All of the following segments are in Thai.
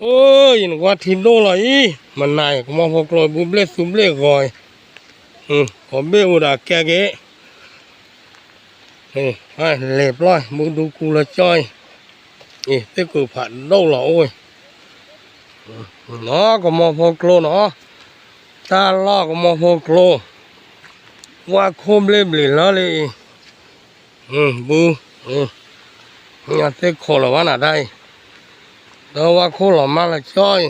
โอ้ยนว่าทีมโดเลยอีมันนายก็มาพกลอยบุบเล็สุบเล็กอยอืมขอเบี้ยวดาแกเกะนี่ให้เรียบร้อยมึงดูกูละจ้อยนี่เต้กูผ่านโดเหรอโอ้ยเนาะก็มาพอกลเนาะตาล้อก็มาพอกลว่าโคมเล็บเหลือเลยอืมบูอืมเนี่ยเต้ขอละวัน เดี๋วว่าคู่หล่อมาละช้อย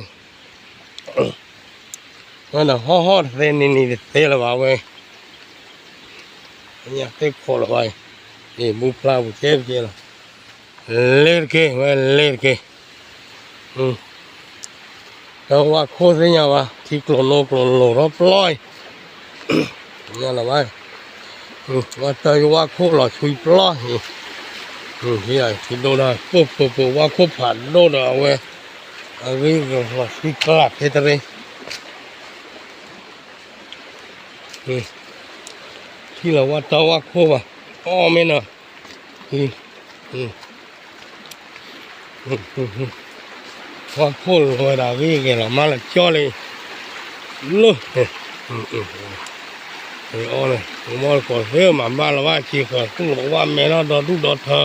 นั่นน่ะห่อห่อเส้นนี่นี่เส้นละว่าเว้ยเนี่ยเส้นโคละไปนี่บุปลาบุเจ็เจ้าเลิกเกเว้ยเลิกเกอืมเดี๋วว่าคู่เส้นยาวะที่กลนโกลนโลรอบลอยนี่ยละว่อืมว่าเจอว่าคู่หล่อชุยปลอย 如今啊，许多人不不不，我可怕多了喂，啊，为个我睡觉了，别的呗。嗯，去了我找我哭吧，哦没呢，嗯嗯嗯嗯嗯，我哭了，我打为个了，妈了叫嘞，咯，嗯嗯嗯。 เออเลยถึงอ้อเลยก่อนเฮ้หมาบ้านเราว่าขี้เขินซึ่งบอกว่าแม่เราดอดูดอเธอ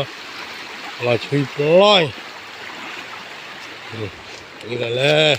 เราช่วยปล่อยนี่กันเลย